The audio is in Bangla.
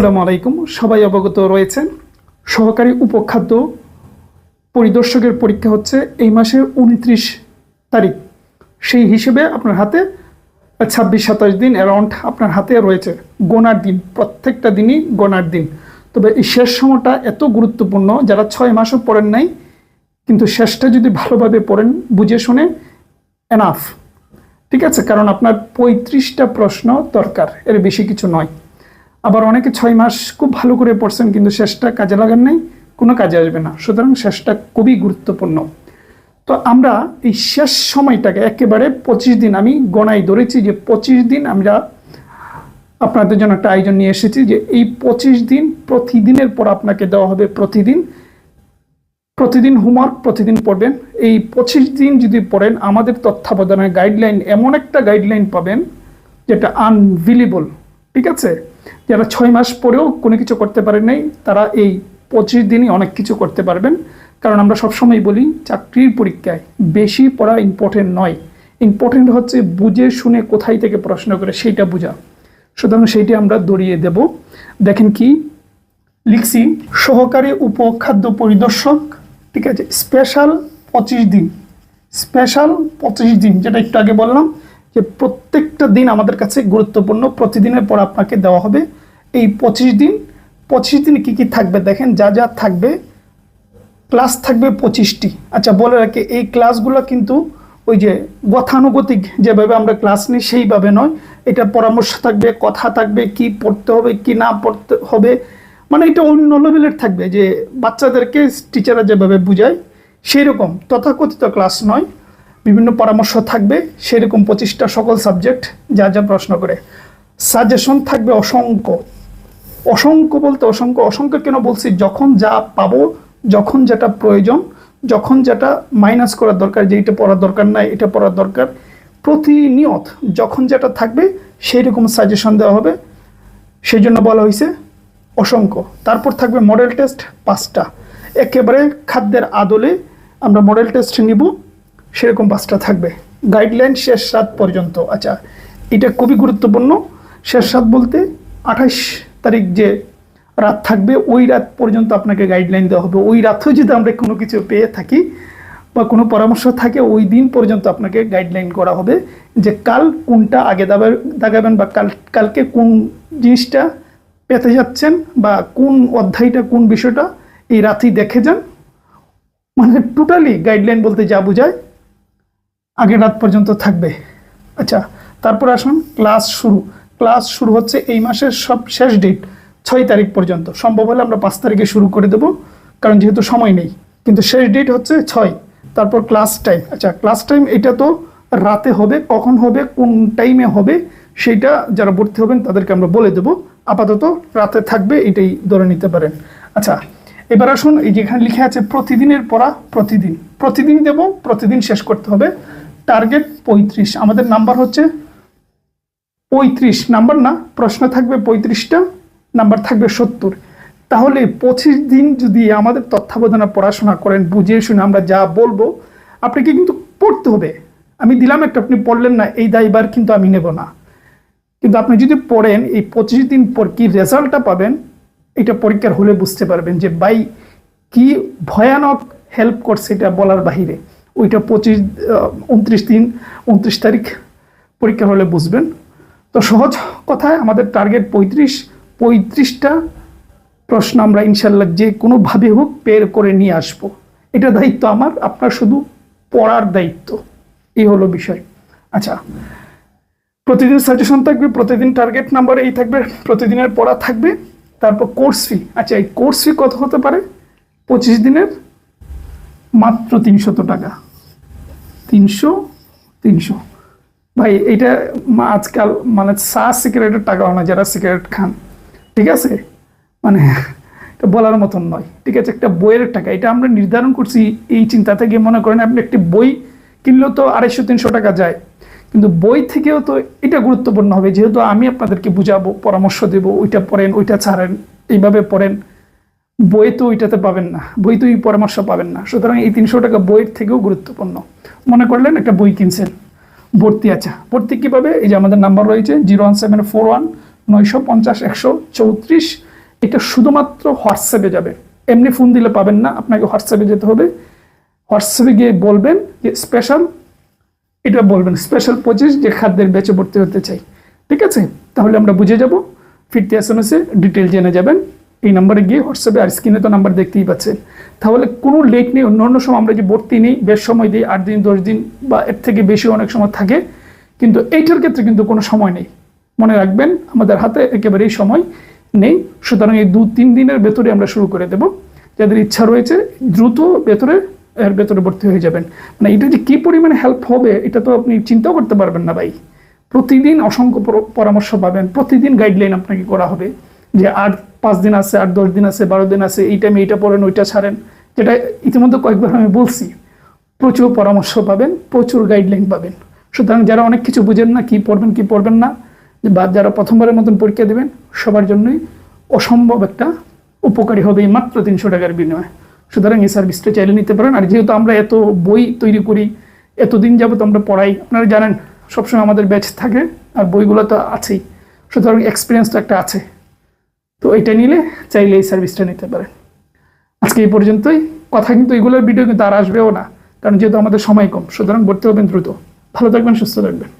আসসালামু আলাইকুম। সবাই অবগত রয়েছেন। সহকারী উপখাদ্য পরিদর্শকের পরীক্ষা হচ্ছে এই মাসের উনত্রিশ তারিখ। সেই হিসেবে আপনার হাতে ছাব্বিশ সাতাশ দিন অ্যারাউন্ড আপনার হাতে রয়েছে গোনার দিন, প্রত্যেকটা দিনই গোনার দিন। তবে এই শেষ সময়টা এত গুরুত্বপূর্ণ, যারা ছয় মাসও পড়েন নাই, কিন্তু শেষটা যদি ভালোভাবে পড়েন, বুঝে শুনে এনাফ ঠিক আছে, কারণ আপনার পঁয়ত্রিশটা প্রশ্ন দরকার, এর বেশি কিছু নয়। আবার অনেকে ছয় মাস খুব ভালো করে পড়ছেন, কিন্তু শেষটা কাজে লাগান নাই, কোনো কাজে আসবে না। সুতরাং শেষটা খুবই গুরুত্বপূর্ণ। তো আমরা এই শেষ সময়টাকে একেবারে পঁচিশ দিন, আমি গণায় ধরেছি যে পঁচিশ দিন আমরা আপনাদের জন্য একটা আয়োজন নিয়ে এসেছি যে এই পঁচিশ দিন প্রতিদিনের পর আপনাকে দেওয়া হবে প্রতিদিন। প্রতিদিন হোমওয়ার্ক প্রতিদিন পড়বেন। এই পঁচিশ দিন যদি পড়েন, আমাদের তত্ত্বাবধানের গাইডলাইন এমন একটা গাইডলাইন পাবেন যেটা আনভিলেবল ঠিক আছে? যারা ছয় মাস পরেও কোনো কিছু করতে পারেন নাই, তারা এই পঁচিশ দিনই অনেক কিছু করতে পারবেন। কারণ আমরা সবসময় বলি, চাকরির পরীক্ষায় বেশি পড়া ইম্পর্টেন্ট নয়। ইম্পর্টেন্ট হচ্ছে বুঝে শুনে কোথায় থেকে প্রশ্ন করে, সেইটা বোঝা। সুতরাং সেইটা আমরা দড়িয়ে দেব। দেখেন কি, লিখছি, সহকারী উপখাদ্য পরিদর্শক, ঠিক আছে স্পেশাল পঁচিশ দিন। স্পেশাল পঁচিশ দিন, যেটা একটু আগে বললাম যে প্রত্যেকটা দিন আমাদের কাছে গুরুত্বপূর্ণ প্রতিদিনের পর আপনাকে দেওয়া হবে। এই পঁচিশ দিন পঁচিশ দিন কী কী থাকবে দেখেন, যা যা থাকবে, ক্লাস থাকবে পঁচিশটি। আচ্ছা বলে রাখি, এই ক্লাসগুলো কিন্তু ওই যে গতানুগতিক যেভাবে আমরা ক্লাস নিই সেইভাবে নয়। এটা পরামর্শ থাকবে, কথা থাকবে, কি পড়তে হবে, কি না পড়তে হবে। মানে এটা অন্য লেভেলের থাকবে যে বাচ্চাদেরকে, টিচাররা যেভাবে বুঝায় সেই রকম তথাকথিত ক্লাস নয়। বিভিন্ন পরামর্শ থাকবে, সেরকম পঁচিশটা সকল সাবজেক্ট যা যা প্রশ্ন করে। সাজেশন থাকবে অসংখ্য। অসংখ্য বলতে অসংখ্য অসংখ্য কেন বলছি? যখন যা পাবো, যখন যেটা প্রয়োজন, যখন যেটা মাইনাস করার দরকার, যে এটা পড়ার দরকার নাই, এটা পড়ার দরকার, প্রতিনিয়ত যখন যেটা থাকবে সেই রকম সাজেশন দেওয়া হবে। সেই জন্য বলা হয়েছে অসংখ্য। তারপর থাকবে মডেল টেস্ট পাঁচটা। একেবারে খাদ্যের আদলে আমরা মডেল টেস্ট নিব। সেরকম বাসটা থাকবে। গাইডলাইন শেষ রাত পর্যন্ত। আচ্ছা এটা খুবই গুরুত্বপূর্ণ। শেষ রাত বলতে আঠাশ তারিখ যে রাত থাকবে, ওই রাত পর্যন্ত আপনাকে গাইডলাইন দেওয়া হবে। ওই রাতেও যদি আমরা কোনো কিছু পেয়ে থাকি বা কোনো পরামর্শ থাকে, ওই দিন পর্যন্ত আপনাকে গাইডলাইন করা হবে যে কাল কোনটা আগে দাবার দাগাবেন বা কাল, কালকে কোন জিনিসটা পেতে যাচ্ছেন বা কোন অধ্যায়টা, কোন বিষয়টা এই রাতেই দেখে যান। মানে টোটালি গাইডলাইন বলতে যা বোঝায় আগের রাত পর্যন্ত থাকবে। আচ্ছা তারপর আসুন, ক্লাস শুরু। ক্লাস শুরু হচ্ছে এই মাসের সব শেষ ডেট ছয় তারিখ পর্যন্ত। সম্ভব হলে আমরা পাঁচ তারিখে শুরু করে দেবো, কারণ যেহেতু সময় নেই। কিন্তু শেষ ডেট হচ্ছে ছয়, তারপর ক্লাস টাইম আচ্ছা ক্লাস টাইম এটা তো রাতে হবে, কখন হবে, কোন টাইমে হবে সেইটা যারা ভর্তি হবেন তাদেরকে আমরা বলে দেবো। আপাতত রাতে থাকবে, এটাই ধরে নিতে পারেন। আচ্ছা এবার আসুন, এই যেখানে লিখে আছে প্রতিদিনের পড়া, প্রতিদিন। প্রতিদিন দেব, প্রতিদিন শেষ করতে হবে। টার্গেট পঁয়ত্রিশ। আমাদের নাম্বার হচ্ছে পঁয়ত্রিশ। নাম্বার না, প্রশ্ন থাকবে পঁয়ত্রিশটা নাম্বার থাকবে সত্তর। তাহলে পঁচিশ দিন যদি আমাদের তত্ত্বাবধানে পড়াশোনা করেন বুঝে শুনে আমরা যা বলব, আপনাকে কিন্তু পড়তে হবে। আমি দিলাম একটা, আপনি পড়লেন না, এই দায়বার কিন্তু আমি নেব না। কিন্তু আপনি যদি পড়েন, এই পঁচিশ দিন পর কি রেজাল্টটা পাবেন, এটা পরীক্ষার হলে বুঝতে পারবেন যে বাই কি ভয়ানক হেল্প করছে এটা বলার বাহিরে। ওইটা পঁচিশ উনত্রিশ দিন, উনত্রিশ তারিখ পরীক্ষা হলে বুঝবেন। তো সহজ কথায় আমাদের টার্গেট পঁয়ত্রিশ, পঁয়ত্রিশটা প্রশ্ন আমরা ইনশাল্লাহ যে কোনোভাবে হোক বের করে নিয়ে আসব। এটা দায়িত্ব আমার, আপনার শুধু পড়ার দায়িত্ব। এই হলো বিষয়। আচ্ছা প্রতিদিন সাজেশন থাকবে, প্রতিদিন টার্গেট নাম্বার এই থাকবে, প্রতিদিনের পড়া থাকবে, তারপর কোর্স ফি আচ্ছা এই কোর্স ফি কত হতে পারে? পঁচিশ দিনের? মাত্র তিনশত টাকা। তিনশো? তিনশো। ভাই এটা আজকাল মানে চা সিগারেটের হয় না, যারা সিগারেট খান। ঠিক আছে? মানে এটা বলার মতন নয়। ঠিক আছে, একটা বইয়ের টাকা। এটা আমরা নির্ধারণ করছি এই চিন্তা থেকে। মনে করেন আপনি একটি বই কিনলেও তো আড়াইশো, তিনশো টাকা যায়। কিন্তু বই থেকেও তো এটা গুরুত্বপূর্ণ হবে। যেহেতু আমি আপনাদেরকে বুঝাবো, পরামর্শ দেব, ওইটা পড়েন, ওইটা ছাড়েন, এইভাবে পড়েন। বই তো ওইটাতে পাবেন না, বই তো এই পরামর্শ পাবেন না। সুতরাং এই তিনশো টাকা বইয়ের থেকেও গুরুত্বপূর্ণ। মনে করলেন একটা বই কিনছেন, ভর্তি আছে। ভর্তি কীভাবে? এই যে আমাদের নাম্বার রয়েছে, zero one seven four one নয়শো পঞ্চাশ একশো চৌত্রিশ। এটা শুধুমাত্র হোয়াটসঅ্যাপে যাবে। এমনি ফোন দিলে পাবেন না, আপনাকে হোয়াটসঅ্যাপে যেতে হবে। হোয়াটসঅ্যাপে গিয়ে বলবেন যে স্পেশাল, এটা বলবেন, স্পেশাল পঁচিশ যে খাদ্যের বেচে ভর্তি হতে চাই। ঠিক আছে? তাহলে আমরা বুঝে যাব। ফিরতে এস এম এসে ডিটেল জেনে যাবেন। এই নাম্বারে গিয়ে হোয়াটসঅ্যাপে আর স্ক্রিনে তো নাম্বার দেখতেই পাচ্ছেন। তাহলে কোনো লেট নেই অন্য অন্য সময় আমরা যে ভর্তি নেই, বেশ সময় দিই, আট দিন, দশ দিন বা এর থেকে বেশি অনেক সময় থাকে, কিন্তু এইটার ক্ষেত্রে কিন্তু কোনো সময় নেই। মনে রাখবেন, আমাদের হাতে একেবারেই সময় নেই। সুতরাং এই দু, তিন দিনের ভেতরে আমরা শুরু করে দেব। যাদের ইচ্ছা রয়েছে, দ্রুত ভেতরে, এর ভেতরে ভর্তি হয়ে যাবেন। মানে এটা যে কী পরিমাণে হেল্প হবে, এটা তো আপনি চিন্তাও করতে পারবেন না ভাই। প্রতিদিন অসংখ্য পরামর্শ পাবেন, প্রতিদিন গাইডলাইন আপনাকে করা হবে যে আর পাঁচ দিন আছে আর দশ দিন আছে, বারো দিন আছে, এই টাইমে এইটা পড়েন, ওইটা ছাড়েন, যেটা ইতিমধ্যে কয়েকবার আমি বলছি, প্রচুর পরামর্শ পাবেন, প্রচুর গাইডলাইন পাবেন। সুতরাং যারা অনেক কিছু বুঝেন না, কি পড়বেন কি পড়বেন না, বা যারা প্রথমবারের মতন পরীক্ষা দেবেন, সবার জন্যই অসম্ভব একটা উপকারী হবে এই মাত্র তিনশো টাকার বিনিময়ে। সুতরাং এই সার্ভিসটা চাইলে নিতে পারেন। আর যেহেতু আমরা এত বই তৈরি করি, এতদিন যাবত আমরা পড়াই, আপনারা জানেন, সবসময় আমাদের ব্যাচ থাকে, আর বইগুলো তো আছেই। সুতরাং এক্সপিরিয়েন্সটা একটা আছে। তো এটা নিলে চাইলে এই সার্ভিসটা নিতে পারেন। আজকে এই পর্যন্তই। কথা কিন্তু এগুলোর ভিডিও কিন্তু আর আসবেও না, কারণ যেহেতু আমাদের সময় কম, সুতরাং ভর্তি হবেন দ্রুত। ভালো থাকবেন, সুস্থ থাকবেন।